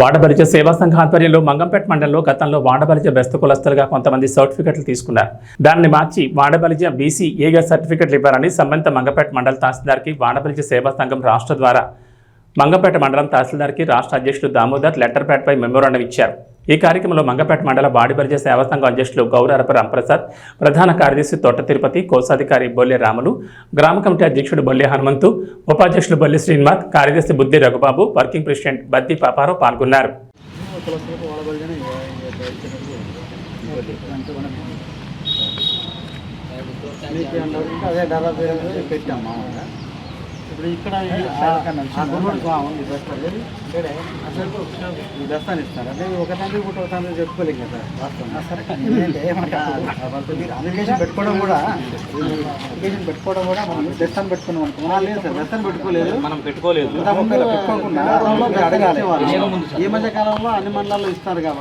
వాడబలిజ సేవా సంఘ ఆధ్వర్యంలో మంగంపేట మండలంలో గతంలో వాడబలిజ బెస్త కులస్తులుగా కొంతమంది సర్టిఫికెట్లు తీసుకున్నారు. దాన్ని మార్చి వాడబలిజ బీసీ ఏగా సర్టిఫికెట్లు ఇవ్వాలని సంబంధిత మంగంపేట మండల తహసీల్దార్కి వాడబలిజ సేవా సంఘం రాష్ట్ర ద్వారా మంగంపేట మండలం తహసీల్దార్కి రాష్ట్ర అధ్యక్షుడు దామోదర్ లెటర్ ప్యాడ్పై మెమోరాండం ఇచ్చారు. ఈ కార్యక్రమంలో మంగపేట మండల వాడిబరిజ సేవా సంఘం అధ్యక్షులు గౌరవ రాంప్రసాద్ ప్రధాన కార్యదర్శి తోట తిరుపతి కోశాధికారి బొల్లె రాములు గ్రామ కమిటీ అధ్యక్షుడు బొల్లె హనుమంతు ఉపాధ్యక్షులు బొల్లి శ్రీనివాస్ కార్యదర్శి బుద్ధి రఘుబాబు వర్కింగ్ ప్రెసిడెంట్ బద్ది పాపారావు పాల్గొన్నారు. కులస్తులకు ఇప్పుడు ఇక్కడ అసలు ఈ బస్తాన్ని ఇస్తారు. అంటే ఒక తండ్రి కూడా ఒక తండ్రి చెప్పుకోలేం కదా అప్లికేషన్ పెట్టుకోవడం కూడా అప్లికేషన్ పెట్టుకోవడం కూడా మనం బెస్తాన్ని పెట్టుకున్నాం అనుకో. మనం లేదు సార్ బెస్తాన్ని పెట్టుకోలేదు. మనం పెట్టుకోలేదు. పెట్టుకోకుండా అడగాలి ఈ మధ్య కాలంలో అన్ని మండలాల్లో ఇస్తారు కాబట్టి.